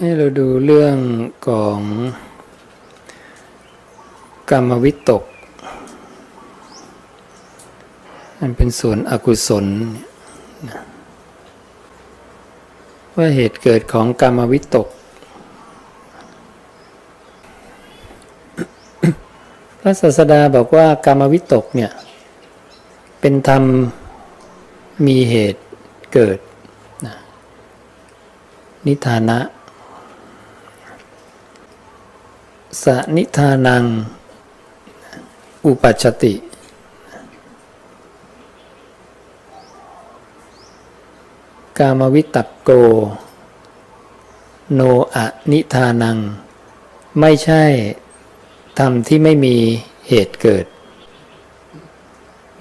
ให้เราดูเรื่องของกรรมวิตก มันเป็นส่วนอกุศล ว่าเหตุเกิดของกรรมวิตก พระศาสดาบอกว่ากรรมวิตกเนี่ย เป็นธรรมมีเหตุเกิดนะนิทานะ สนิทานัง อุปัชติ กามวิตักโก โนอะนิทานัง ไม่ใช่ธรรมที่ไม่มีเหตุเกิด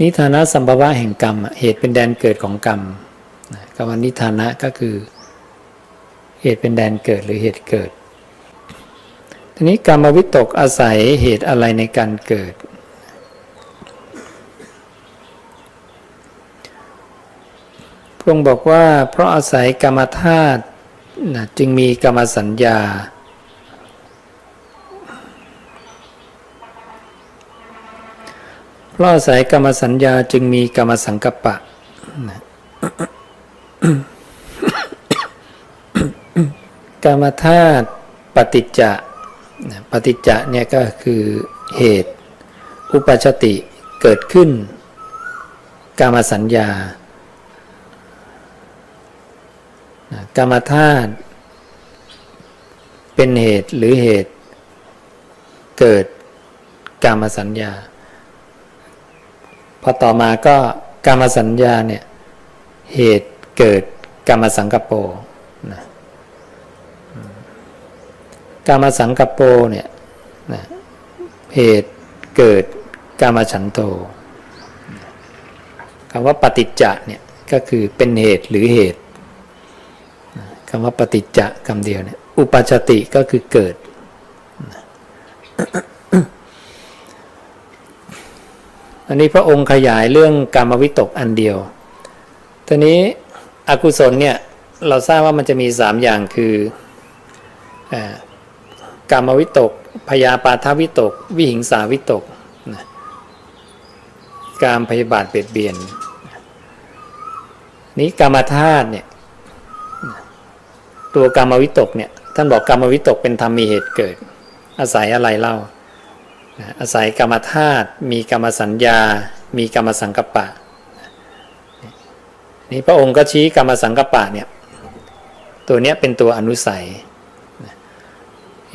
นิทานะสัมภวะแห่งกรรม เหตุเป็นแดนเกิดของกรรมนะคำว่านิทานะก็คือ เหตุเป็นแดนเกิดหรือเหตุเกิด ทีนี้กรรมวิตกอาศัยเหตุอะไรในการเกิด พระองค์บอกว่าเพราะอาศัยกรรมธาตุจึงมีกรรมสัญญา เพราะอาศัยกรรมสัญญาจึงมีกรรมสังกปะกรรมธาตุปฏิจจะ ปฏิจจะเนี่ยก็คือเหตุ อุปชติเกิดขึ้นกรรมสัญญากรรมธาตุเป็นเหตุหรือเหตุ เกิดกรรมสัญญา พอต่อมาก็กรรมสัญญาเนี่ยเหตุเกิดกรรมสังกปโปนะ กรรมสังกปโปเนี่ยนะเหตุเกิดกรรมฉันโตคำว่าปฏิจจะเนี่ยก็คือเป็นเหตุหรือเหตุคำว่าปฏิจจะคำเดียวเนี่ยอุปชติก็คือเกิด อันนี้พระองค์ขยายเรื่องกรรมวิตกอันเดียวทีนี้อกุศลเนี่ยเราทราบว่ามันจะมีสามอย่างคืออา กรรมวิตกพยาปาทวิตก วิหิงสาวิตกนะการพยาบาทเบียดเบียน นี้กรรมธาตุเนี่ยตัวกรรมวิตกเนี่ยท่านบอกกรรมวิตกเป็นธรรมมีเหตุเกิด อาศัยอะไรเล่า อาศัยกรรมธาตุมีกรรมสัญญา มีกรรมสังกัปปะนี่พระองค์ก็ชี้กรรมสังกัปปะเนี่ยตัวเนี้ยเป็นตัวอนุสัย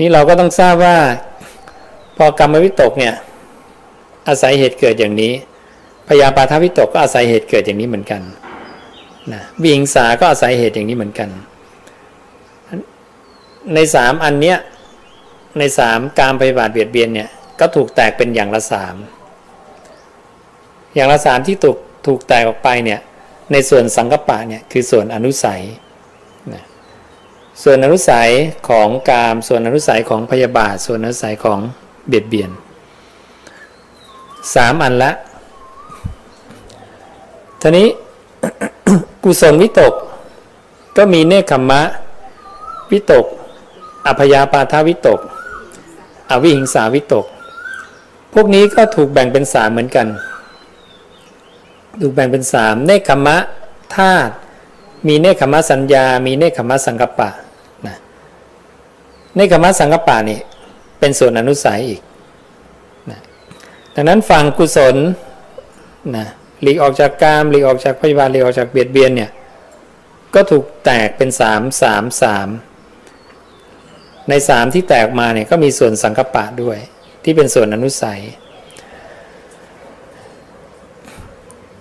นี่เราก็ต้องทราบว่า พอกรรมวิตกเนี่ย อาศัยเหตุเกิดอย่างนี้พยาปาทวิตกก็อาศัยเหตุเกิดอย่างนี้เหมือนกันนะวิหิงสาก็อาศัยเหตุอย่างนี้เหมือนกัน ในสามอันเนี้ยในสามการปฏิบัติเบียดเบียนเนี่ยก็ถูกแตกเป็นอย่างละสามอย่างละสามที่ถูกถูกแตกออกไปเนี่ยในส่วนสังกปะเนี่ยคือส่วนอนุสัย ส่วนอนุสัยของกาม ส่วนอนุสัยของพยาบาท ส่วนอนุสัยของเบียดเบียนสามอันละทีนี้กุศลวิตก ก็มีเนคขมมะ วิตกอพยาปาทาวิตก อวิหิงสาวิตก พวกนี้ก็ถูกแบ่งเป็นสามเหมือนกัน ถูกแบ่งเป็นสามเนคขมะธาตุมีเนคขมะสัญญา มีเนคขมะสังกปปะนะเนคขมสังกปะนี่เป็นส่วนอนุสัยอีกนะดังนั้นฝั่งกุศลนะหลีกออกจากกามหลีกออกจากพยาบาทหลีกออกจากเบียดเบียนเนี่ยก็ถูกแตกเป็นสามสามสามในสามที่แตกมาเนี่ยก็มีส่วนสังคปะด้วย ที่เป็นส่วนอนุสัย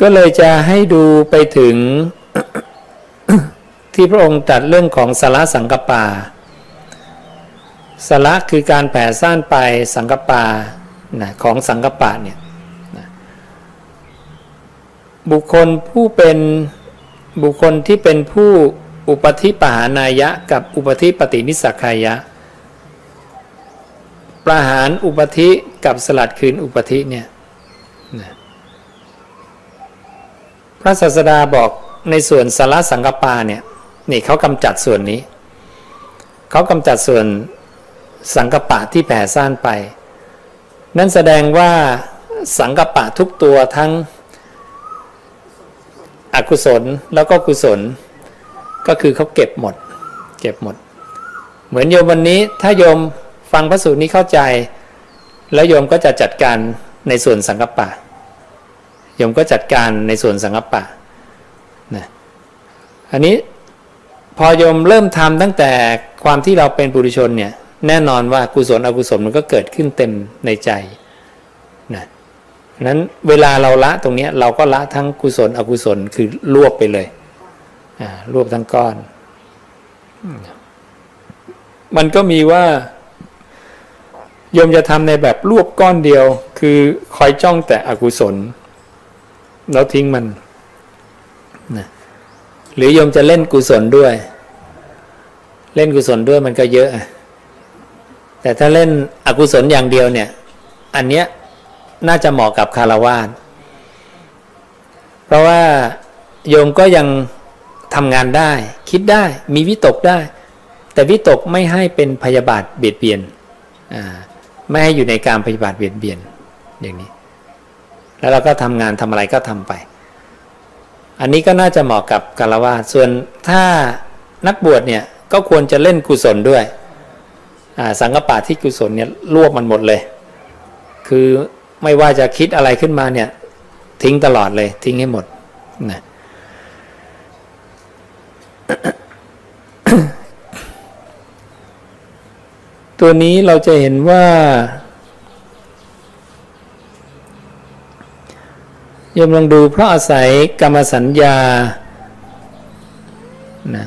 ก็เลยจะให้ดูไปถึงที่พระองค์ตัดเรื่องของสาระสังกปา สาระคือการแผ่ซ่านไปสังกปานะของสังกปะเนี่ยนะบุคคลผู้เป็นบุคคลที่เป็นผู้อุปธิปหานายะกับอุปธิปฏินิสักายะ ประหารอุปธิกับสลัดคืนอุปธิเนี่ยนะพระศาสดาบอกในส่วนสาระสังกปาเนี่ยนี่เขากำจัดส่วนนี้ เขากำจัดส่วน สังกปะที่แผ่ซ่านไป นั่นแสดงว่าสังกปะทุกตัวทั้งอกุศลแล้วก็กุศล ก็คือเขาเก็บหมด เก็บหมด เหมือนโยมวันนี้ถ้าโยมฟังพระสูตรนี้เข้าใจ แล้วโยมก็จะจัดการในส่วนสังกปะโยมก็จัดการในส่วนสังกปะนะอันนี้พอโยมเริ่มทำตั้งแต่ความที่เราเป็นปุถุชนเนี่ย แน่นอนว่ากุศลอกุศลมันก็เกิดขึ้นเต็มในใจนะนั้นเวลาเราละตรงนี้เราก็ละทั้งกุศลอกุศลคือรวบไปเลยรวบทั้งก้อน มันก็มีว่าโยมจะทำในแบบรวบก้อนเดียว คือคอยจ้องแต่อกุศล แล้วทิ้งมันนะหรือโยมจะเล่นกุศลด้วย เล่นกุศลด้วยมันก็เยอะอะ แต่ถ้าเล่นอกุศลอย่างเดียวเนี่ย อันเนี้ยน่าจะเหมาะกับคารวาสเพราะว่าโยมก็ยังทำงานได้ คิดได้มีวิตกได้ แต่วิตกไม่ให้เป็นพยาบาทเบียดเบียนไม่ให้อยู่ในการพยาบาทเบียดเบียนอย่างนี้ แล้วเราก็ทำงานทำอะไรก็ทำไป อันนี้ก็น่าจะเหมาะกับคารวาสส่วนถ้านักบวชเนี่ยก็ควรจะเล่นกุศลด้วย สังกปะที่กุศลเนี่ยรวบมันหมดเลย คือไม่ว่าจะคิดอะไรขึ้นมาเนี่ย ทิ้งตลอดเลย ทิ้งให้หมดนะตัวนี้เราจะเห็นว่าโยมลองดูเพราะอาศัยกรรมสัญญานะ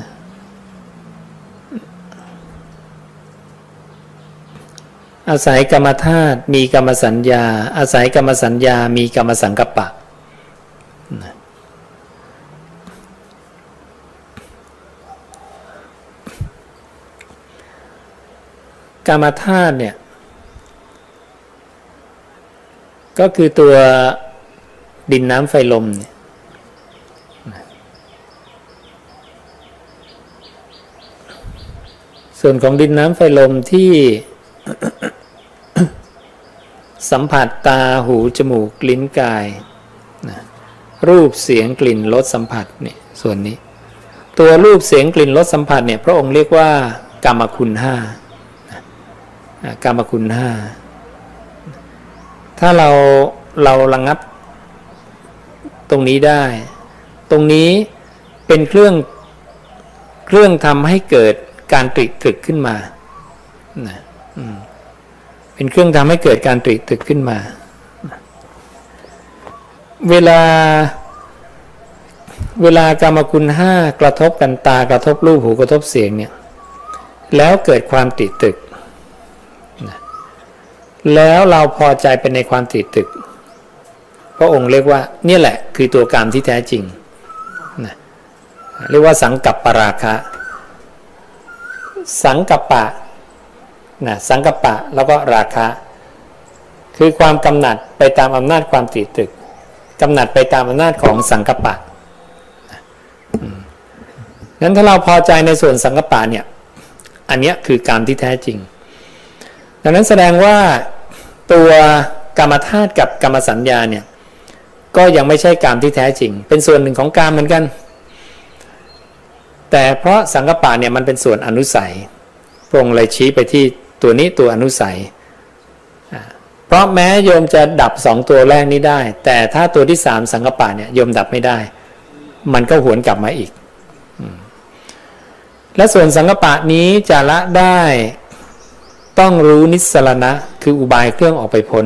อาศัยกรรมธาตุมีกรรมสัญญา อาศัยกรรมสัญญา มีกรรมสังกัปปะ กรรมธาตุเนี่ย ก็คือตัวดินน้ำไฟลมเนี่ยส่วนของดินน้ำไฟลมที่ สัมผัสตาหูจมูกลิ้นกายนะรูปเสียงกลิ่นรสสัมผัสเนี่ยส่วนนี้ ตัวรูปเสียงกลิ่นรสสัมผัสเนี่ยพระองค์เรียกว่ากรรมคุณห้านะกรรมคุณห้าถ้าเราเราระงับตรงนี้ได้ ตรงนี้เป็นเครื่องเครื่องทำให้เกิดการตริตรึกขึ้นมานะ เป็นเครื่องทำให้เกิดการตริตรึกขึ้นมา เวลา เวลากรรมคุณห้ากระทบกันตากระทบรูปหูกระทบเสียงเนี่ยแล้วเกิดความตริตึก แล้วเราพอใจเป็นในความตริตึก พระองค์เรียกว่าเนี่ยแหละคือตัวกรรมที่แท้จริงนะเรียกว่าสังกัปปราคะ สังกัปปะ นะสังกปะแล้วก็ราคะ คือความกำหนัดไปตามอำนาจความติดตึกกำหนัดไปตามอำนาจของสังกปะนั้นถ้าเราพอใจในส่วนสังกปะเนี่ยอันนี้คือกรรมที่แท้จริง ดังนั้นแสดงว่าตัวกรรมธาตุกับกรรมสัญญาเนี่ยก็ยังไม่ใช่กรรมที่แท้จริง เป็นส่วนหนึ่งของกรรมเหมือนกัน แต่เพราะสังกปะเนี่ยมันเป็นส่วนอนุสัยพระองค์เลยชี้ไปที่ ตัวนี้ตัวอนุสัย เพราะแม้โยมจะดับสองตัวแรกนี้ได้ แต่ถ้าตัวที่สามสังกปะเนี่ยโยมดับไม่ได้ มันก็หวนกลับมาอีก และส่วนสังกปะนี้จะละได้ต้องรู้นิสรณะ คืออุบายเครื่องออกไปพ้น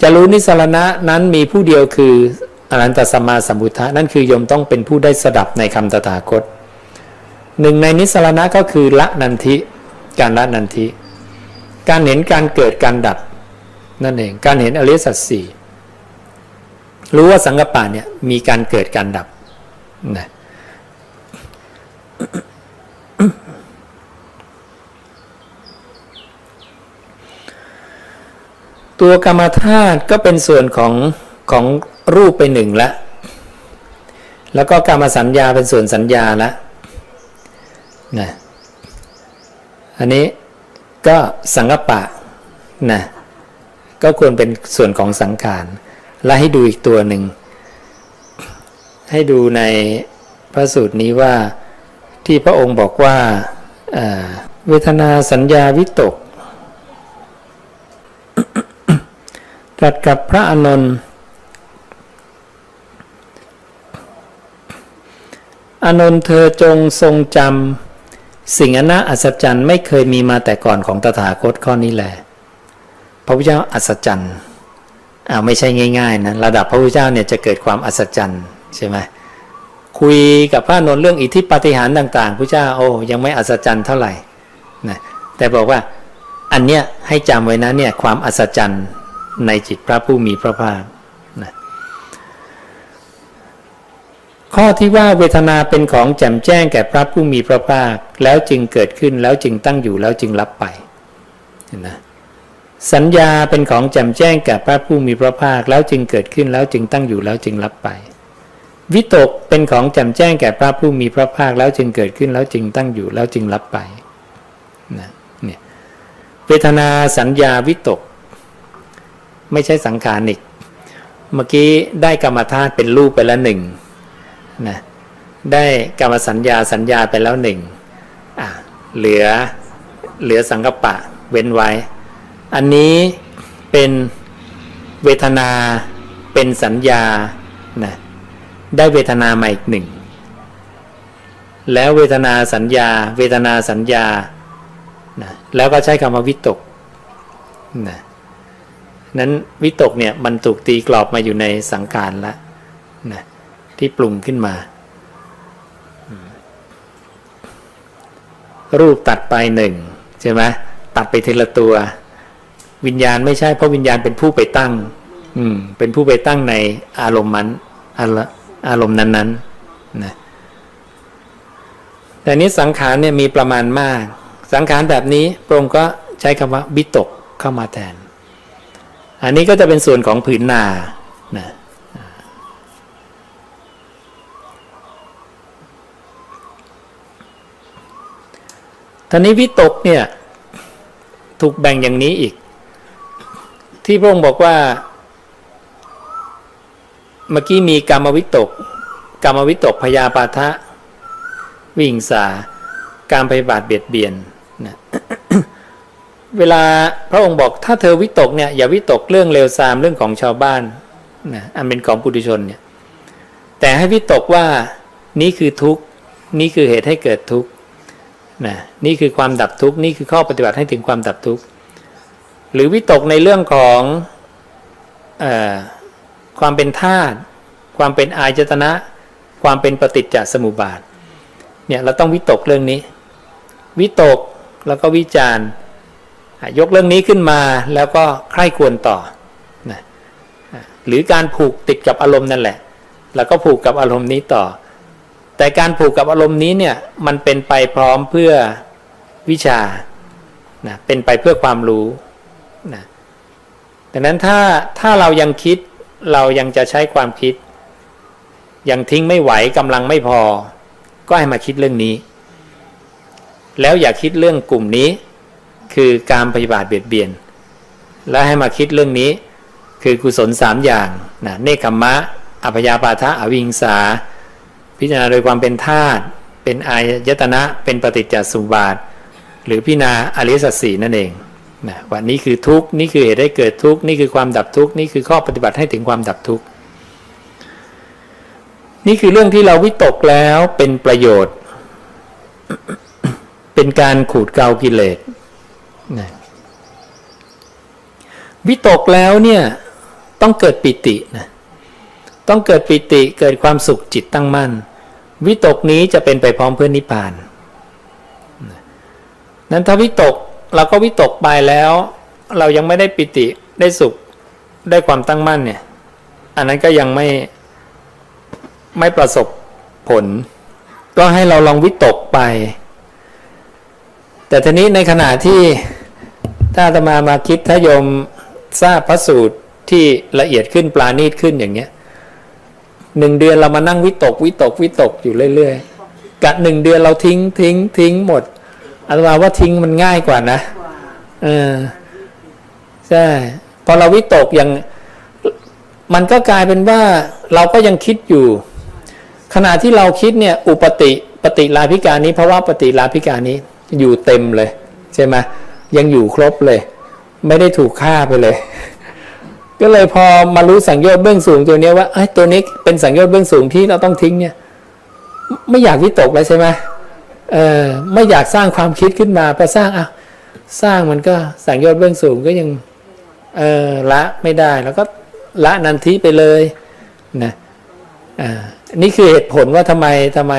จะรู้นิสรณะนั้นมีผู้เดียวคืออนันตสัมมาสัมพุทธะนั่นคือโยมต้องเป็นผู้ได้สดับในคำตถาคตหนึ่งในนิสรณะก็คือละนันทิ การละนันทิ การเห็นการเกิดการดับนั่นเอง การเห็นอริสัจสี่รู้ว่าสังกปะเนี่ยมีการเกิดการดับนะตัวกรรมธาตุก็เป็นส่วนของของรูปไปหนึ่งละ แล้วก็กรรมสัญญาเป็นส่วนสัญญาละนะ อันนี้ก็สังกปะนะก็ควรเป็นส่วนของสังขาร และให้ดูอีกตัวหนึ่ง ให้ดูในพระสูตรนี้ว่าที่พระองค์บอกว่าเเวทนาสัญญาวิตกตรัสกับพระอานนท์อานนท์เธอจงทรงจำ สิ่งอันน่าอัศจรรย์ไม่เคยมีมาแต่ก่อนของตถาคตข้อนี้แหละพระพุทธเจ้าอัศจรรย์อ่าไม่ใช่ง่ายๆนะระดับพระพุทธเจ้าเนี่ยจะเกิดความอัศจรรย์ใช่ไหมคุยกับพระนนท์เรื่องอิทธิปาฏิหาริย์ต่าง ๆพระเจ้าโอ้ยังไม่อัศจรรย์เท่าไหร่นะแต่บอกว่าอันเนี้ยให้จำไว้นะเนี่ยความอัศจรรย์ในจิตพระผู้มีพระภาคนะ ข้อที่ว่าเวทนาเป็นของแจ่มแจ้งแก่พระผู้มีพระภาค แล้วจึงเกิดขึ้นแล้วจึงตั้งอยู่แล้วจึงรับไปเห็นไหมสัญญาเป็นของแจ่มแจ้งแก่พระผู้มีพระภาค แล้วจึงเกิดขึ้นแล้วจึงตั้งอยู่แล้วจึงรับไป วิตกเป็นของแจ่มแจ้งแก่พระผู้มีพระภาค แล้วจึงเกิดขึ้นแล้วจึงตั้งอยู่แล้วจึงรับไปนะเนี่ยเวทนาสัญญาวิตก ไม่ใช่สังขารอีกเมื่อกี้ได้กรรมธาตุเป็นรูปไปแล้วหนึ่ง นะได้กรรมสัญญาสัญญาไปแล้วหนึ่งอะเหลือเหลือสังกปะเว้นไว้ อันนี้เป็นเวทนาเป็นสัญญานะได้เวทนามาอีกหนึ่งแล้วเวทนาสัญญา เวทนาสัญญานะแล้วก็ใช้คำว่าวิตกนะนั้นวิตกเนี่ยมันถูกตีกรอบมาอยู่ในสังขารแล้วนะ ที่ปรุงขึ้นมา รูปตัดไปหนึ่งใช่ไหมตัดไปทีละตัว วิญญาณไม่ใช่เพราะวิญญาณเป็นผู้ไปตั้ง อืม เป็นผู้ไปตั้งในอารมณ์มันอารอารมณ์นั้นๆนะแต่นี้สังขารเนี่ยมีประมาณมาก สังขารแบบนี้พระองค์ก็ใช้คำว่าบิตกเข้ามาแทน อันนี้ก็จะเป็นส่วนของผืนนานะ ท่านี้วิตกเนี่ยถูกแบ่งอย่างนี้อีก ที่พระองค์บอกว่า เมื่อกี้มีกรรมวิตก กรรมวิตกพยาปาทะ วิหิงสา การพยาบาทเบียดเบียนนะเวลาพระองค์บอกถ้าเธอวิตกเนี่ยอย่าวิตกเรื่องเลวทรามเรื่องของชาวบ้านนะอันเป็นของปุถุชนเนี่ยแต่ให้วิตกว่านี่คือทุกข์ นี่คือเหตุให้เกิดทุกข์ นะนี่คือความดับทุกข์นี่คือข้อปฏิบัติให้ถึงความดับทุกข์หรือวิตกในเรื่องของอความเป็นธาตุความเป็นอายตนะ ความเป็นปฏิจจสมุปบาทเนี่ยเราต้องวิตกเรื่องนี้ วิตกแล้วก็วิจารณ์ยกเรื่องนี้ขึ้นมาแล้วก็ใคร่ควรต่อนะหรือการผูกติดกับอารมณ์นั่นแหละ แล้วก็ผูกกับอารมณ์นี้ต่อ แต่การผูกกับอารมณ์นี้เนี่ยมันเป็นไปพร้อมเพื่อวิชานะเป็นไปเพื่อความรู้นะดังนั้นถ้าถ้าเรายังคิดเรายังจะใช้ความคิด ยังทิ้งไม่ไหวกำลังไม่พอ ก็ให้มาคิดเรื่องนี้ แล้วอย่าคิดเรื่องกลุ่มนี้ คือการปฏิบัติเบียดเบียน แล้วให้มาคิดเรื่องนี้ คือกุศลสามอย่างนะเนคขมมะอภยาปาทะอวิงสา พิจารณาโดยความเป็นธาตุเป็นอายตนะเป็นปฏิจจสมุปบาท หรือพิจารณาอริสัจสี่นั่นเองนะว่านี่คือทุกข์นี่คือเหตุให้เกิดทุกข์นี่คือความดับทุกข์นี่คือข้อปฏิบัติให้ถึงความดับทุกข์นี่คือเรื่องที่เราวิตกแล้วเป็นประโยชน์ เป็นการขูดเกลากิเลสนะวิตกแล้วเนี่ยต้องเกิดปิตินะต้องเกิดปิติเกิดความสุขจิตตั้งมั่น วิตกนี้จะเป็นไปพร้อมเพื่อนิพพาน นั้นถ้าวิตกเราก็วิตกไปแล้ว เรายังไม่ได้ปิติได้สุขได้ความตั้งมั่นเนี่ย อันนั้นก็ยังไม่ไม่ประสบผล ก็ให้เราลองวิตกไป แต่ทีนี้ในขณะที่ถ้าตมามาคิดถ้ายมทราบพระสูตรที่ละเอียดขึ้นปลาณีตขึ้นอย่างเงี้ย หนึ่งเดือนเรามานั่งวิตกวิตกวิตกอยู่เรื่อยๆกัดหนึ่งเดือนเราทิ้งทิ้งทิ้งหมดอาตมาว่าทิ้งมันง่ายกว่านะอ่าเออใช่พอเราวิตกอย่าง มันก็กลายเป็นว่าเราก็ยังคิดอยู่ ขณะที่เราคิดเนี่ย อุปติปฏิลาภิการนี้เพราะว่าปฏิลาภิการนี้อยู่เต็มเลย ใช่ไหมยังอยู่ครบเลย ไม่ได้ถูกฆ่าไปเลย ก็เลยพอมารู้สังโยชน์เบื้องสูงตัวนี้ว่าไอ้ตัวนี้เป็นสังโยชน์เบื้องสูงที่เราต้องทิ้งเนี่ย ไม่อยากวิตกเลยใช่ไหมเออไม่อยากสร้างความคิดขึ้นมาพอสร้างอะสร้างมันก็สังโยชน์เบื้องสูงก็ยังเออละไม่ได้แล้วก็ละนันทิไปเลยนะอ่านี่คือเหตุผลว่าทำไมทำไม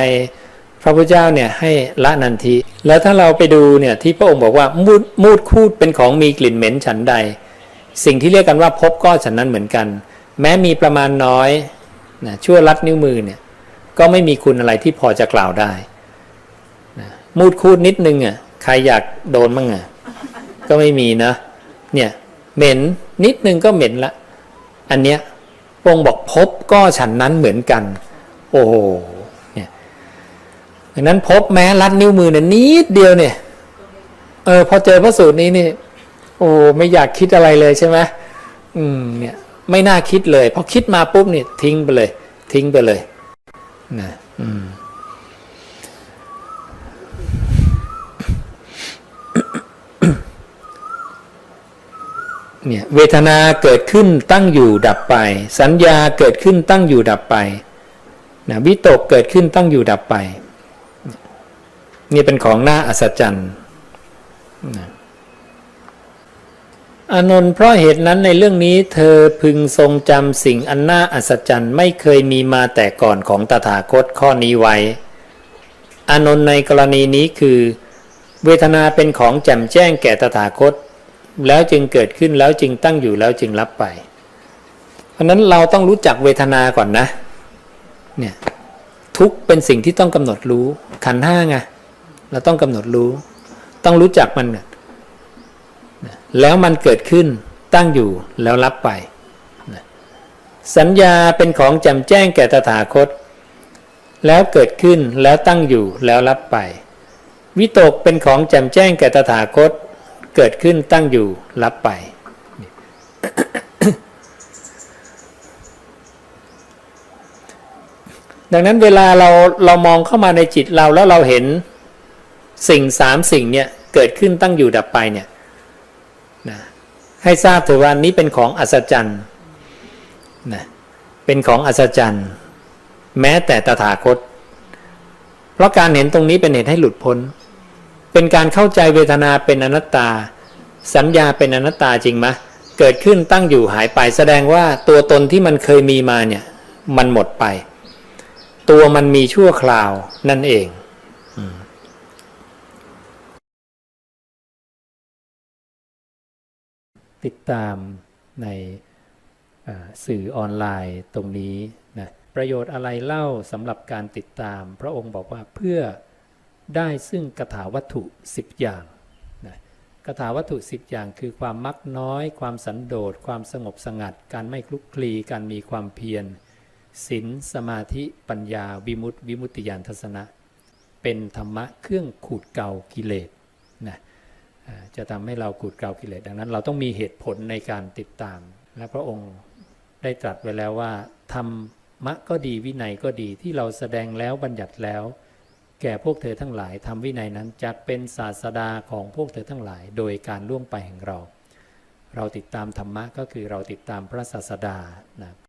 พระพุทธเจ้าเนี่ยให้ละนันทิ แล้วถ้าเราไปดูเนี่ยที่พระองค์บอกว่ามูดมูดคูดเป็นของมีกลิ่นเหม็นฉันใด สิ่งที่เรียกกันว่าพบก็ฉันนั้นเหมือนกัน แม้มีประมาณน้อยนะชั่วลัดนิ้วมือเนี่ยก็ไม่มีคุณอะไรที่พอจะกล่าวได้นะมูดคูดนิดนึงอะใครอยากโดนบ้างอะก็ไม่มีนะเนี่ยเหม็นนิดนึงก็เหม็นละ อันเนี้ยพระองบอกพบก็ฉันนั้นเหมือนกัน โอ้โหเนี่ยดังนั้นพบแม้ลัดนิ้วมือเนี่ยนิดเดียวเนี่ยเออพอเจอพระสูตรนี้นี่ โอ้ไม่อยากคิดอะไรเลยใช่ไหมอืมเนี่ยไม่น่าคิดเลยพอคิดมาปุ๊บเนี่ยทิ้งไปเลย ทิ้งไปเลยนะอืมเนี่ยเวทนาเกิดขึ้นตั้งอยู่ดับไป สัญญาเกิดขึ้นตั้งอยู่ดับไปนะวิตกเกิดขึ้นตั้งอยู่ดับไป นี่เป็นของน่าอัศจรรย์นะ อานนท์เพราะเหตุนั้นในเรื่องนี้เธอพึงทรงจำสิ่งอันน่าอัศจรรย์ไม่เคยมีมาแต่ก่อนของตถาคตข้อนี้ไว้ อานนท์ในกรณีนี้คือ เวทนาเป็นของแจ่มแจ้งแก่ตถาคต แล้วจึงเกิดขึ้นแล้วจึงตั้งอยู่แล้วจึงรับไป เพราะนั้นเราต้องรู้จักเวทนาก่อนนะเนี่ยทุกเป็นสิ่งที่ต้องกำหนดรู้ขันห้าไงเราต้องกำหนดรู้ ต้องรู้จักมันนะ แล้วมันเกิดขึ้นตั้งอยู่แล้วรับไป สัญญาเป็นของแจ่มแจ้งแก่ตถาคต แล้วเกิดขึ้นแล้วตั้งอยู่แล้วรับไป วิตกเป็นของแจ่มแจ้งแก่ตถาคต เกิดขึ้นตั้งอยู่รับไป ดังนั้นเวลาเราเรามองเข้ามาในจิตเราแล้วเราเห็นสิ่งสามสิ่งเนี่ยเกิดขึ้นตั้งอยู่ดับไปเนี่ย ให้ทราบเถอะว่านี้เป็นของอัศจรรย์นะเป็นของอัศจรรย์ แม้แต่ตถาคต เพราะการเห็นตรงนี้เป็นเหตุให้หลุดพ้น เป็นการเข้าใจเวทนาเป็นอนัตตา สัญญาเป็นอนัตตาจริงไหมเกิดขึ้นตั้งอยู่หายไปแสดงว่าตัวตนที่มันเคยมีมาเนี่ย มันหมดไป ตัวมันมีชั่วคราวนั่นเอง ติดตามในสื่อออนไลน์ตรงนี้นะประโยชน์อะไรเล่าสำหรับการติดตาม พระองค์บอกว่าเพื่อได้ซึ่งกถาวัตถุ 10 อย่างนะกถาวัตถุ 10 อย่างคือความมักน้อย ความสันโดษ ความสงบสงัด การไม่คลุกคลี การมีความเพียรศีลสมาธิปัญญาวิมุตติวิมุตติญาณทัศนะ เป็นธรรมะเครื่องขูดเกลากิเลสนะ จะทำให้เราขูดเกลากิเลสดังนั้น เราต้องมีเหตุผลในการติดตาม และพระองค์ได้ตรัสไว้แล้วว่าธรรมะก็ดีวินัยก็ดีที่เราแสดงแล้วบัญญัติแล้ว แก่พวกเธอทั้งหลายทำวินัยนั้นจะเป็นศาสดาของพวกเธอทั้งหลาย โดยการล่วงไปแห่งเรา เราติดตามธรรมะก็คือเราติดตามพระศาสดานะ